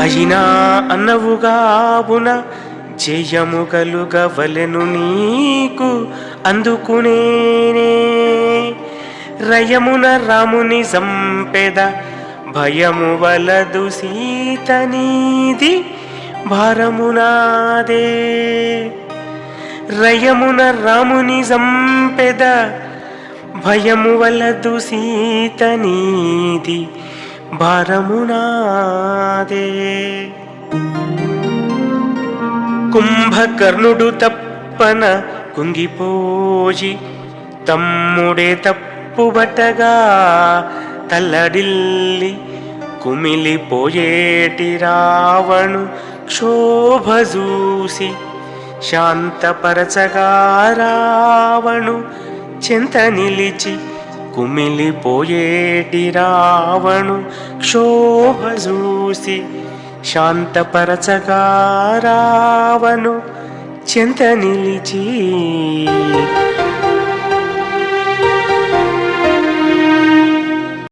అయినా అన్నవుగావున జయము కలుగవలెను నీకు అందుకునేనే. రయమున రాముని సంపెద భయము వలదు సీతనీది భారమునాదే. రయమున రాముని సంపెద భయము వలదు సీతనీది భారమునాదే. కుంభకర్ణుడు తప్పన కుంగిపోజి తమ్ముడే తప్పుబట్టగా తల్లడిల్లి కుమిలిపోయేటి రావణు క్షోభజూసి శాంతపరచగా రావణు చింత నిలిచి కుమిలిపోయేటి రావణు క్షోభ చూసి శాంతపరచగా రావణు చింత నిలిచి